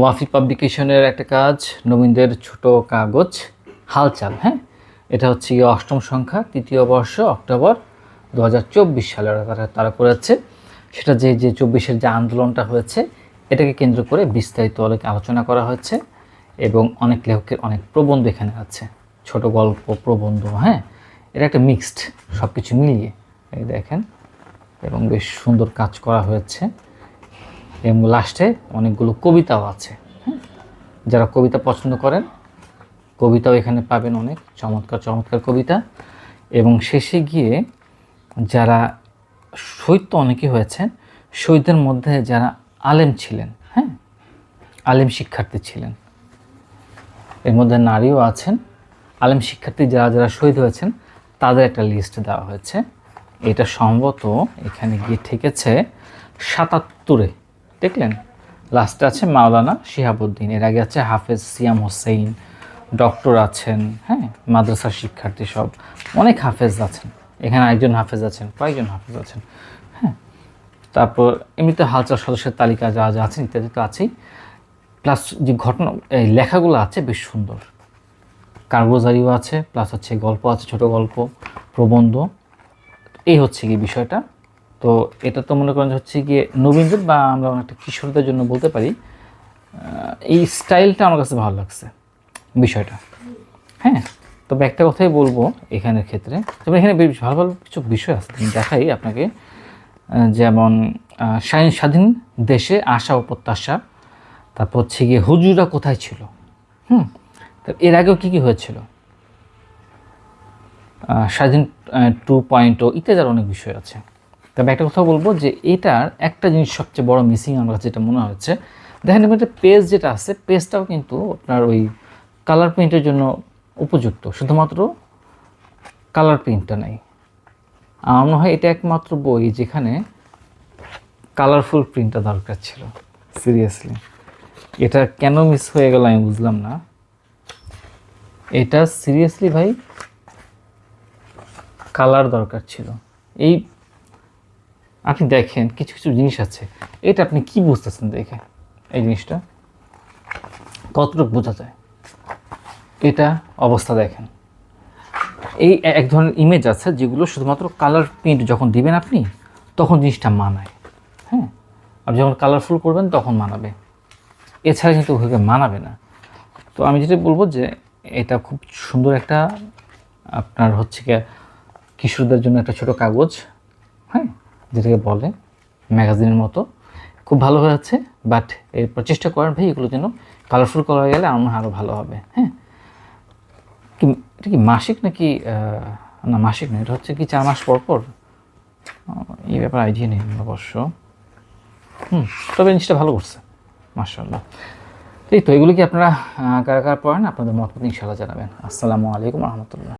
ওয়াফি পাবলিকেশনের একটা কাজ, নবীনদের ছোট কাগজ, হালচাল হ্যাঁ? এটা হচ্ছে গিয়ে অষ্টম সংখ্যা, তৃতীয় বর্ষ, অক্টোবর দু হাজার চব্বিশ সালে তারা তারা করেছে। সেটা যে যে চব্বিশের যে আন্দোলনটা হয়েছে, এটাকে কেন্দ্র করে বিস্তারিত অনেক আলোচনা করা হয়েছে এবং অনেক লেখকের অনেক প্রবন্ধ এখানে আছে। ছোট গল্প, প্রবন্ধ হ্যাঁ? এটা একটা মিক্সড সব কিছু মিলিয়ে দেখেন, এবং বেশ সুন্দর কাজ করা হয়েছে। এবং লাস্টে অনেকগুলো কবিতাও আছে। যারা কবিতা পছন্দ করেন, কবিতাও এখানে পাবেন অনেক। চমৎকার চমৎকার কবিতা। এবং শেষে গিয়ে যারা শহীদ তো অনেকেই হয়েছেন শহীদদের মধ্যে যারা আলেম ছিলেন হ্যাঁ? আলেম শিক্ষার্থী ছিলেন, এর মধ্যে নারীও আছেন। আলেম শিক্ষার্থী যারা যারা শহীদ হয়েছেন, তাদের একটা লিস্ট দেওয়া হয়েছে। এটা সম্ভবত এখানে গিয়ে ঠেকেছে সাতাত্তরে দেখলেন? লাস্টে আছে মাওলানা শিহাবুদ্দিন, এর আগে আছে হাফেজ সিয়াম হোসেন ডক্টর আছেন হ্যাঁ মাদ্রাসার শিক্ষার্থী সব, অনেক হাফেজ আছেন। এখানে একজন হাফেজ আছেন, কয়েকজন হাফেজ আছেন হ্যাঁ। তারপর এমনিতে হালচাল সদস্যের তালিকা যা যা আছেন ইত্যাদি তো আছেই। প্লাস যে ঘটনা, এই লেখাগুলো আছে বেশ সুন্দর। কার্গোজারিও আছে প্লাস হচ্ছে গল্প আছে, ছোট গল্প, প্রবন্ধ। এই হচ্ছে কি বিষয়টা। তো এটা তো মনে করেন হচ্ছে গিয়ে নবীনদের বা আমরা অনেকটা কিশোরদের জন্য বলতে পারি এই স্টাইলটা আমার কাছে ভালো লাগছে বিষয়টা। হ্যাঁ তবে একটা কথাই বলব এখানের ক্ষেত্রে তবে এখানে বেশ ভালো ভালো কিছু বিষয় আছে দেখাই আপনাকে যেমন স্বাধীন স্বাধীন দেশে আশা ও প্রত্যাশা, তারপর হচ্ছে গিয়ে হুজুরা কোথায় ছিল? হুম, তো এর আগেও কী কী হয়েছিল? স্বাধীন টু পয়েন্ট ও ইত্যাদি অনেক বিষয় আছে। তবে একটা কথা বলব যে এটার একটা জিনিস সবচেয়ে বড় মিসিং আমার কাছে যেটা মনে হচ্ছে, দেখেন এবার পেজ যেটা আছে পেজটাও কিন্তু আপনার ওই কালার প্রিন্টের জন্য উপযুক্ত, শুধুমাত্র কালার প্রিন্টটা নেই। আমার মনে হয় এটা একমাত্র বই যেখানে কালারফুল প্রিন্টটা দরকার ছিল সিরিয়াসলি এটা কেন মিস হয়ে গেল আমি বুঝলাম না। এটা সিরিয়াসলি ভাই কালার দরকার ছিল। এই আপনি দেখেন, কিছু কিছু জিনিস আছে। এটা আপনি কি বুঝতেছেন দেখে এই জিনিসটা। কতটুকু বোঝা যায়? এটা অবস্থা দেখেন। এই এক ধরনের ইমেজ আছে যেগুলো শুধুমাত্র কালার প্রিন্ট যখন দিবেন আপনি, তখন জিনিসটা মানায়। হ্যাঁ? আপনি যখন কালারফুল করবেন, তখন মানাবে। এছাড়া কিন্তু ওকে মানাবে না। তো আমি যেটা বলব যে, এটা খুব সুন্দর একটা, আপনার হচ্ছে কিশোরদের জন্য একটা ছোট কাগজ। হ্যাঁ? যেটাকে বলে ম্যাগাজিনের মতো। খুব ভালো হয়ে হয়েছে বাট এরপর চেষ্টা করেন ভাই এগুলো যেন কালারফুল করা গেলে আমার আরও ভালো হবে হ্যাঁ? কি, এটা কি মাসিক নাকি না মাসিক না, এটা হচ্ছে কি চার মাস পর পর? এই ব্যাপারে আইডিয়া নেই অবশ্য। হুম, তবে জিনিসটা ভালো করছে মার্শাল্লাহ এই তো, এগুলো কি আপনারা কারা কারা পড়েন? আপনাদের মত ইনশাল্লাহ জানাবেন। আসসালামু আলাইকুম রহমতুল্লাহ।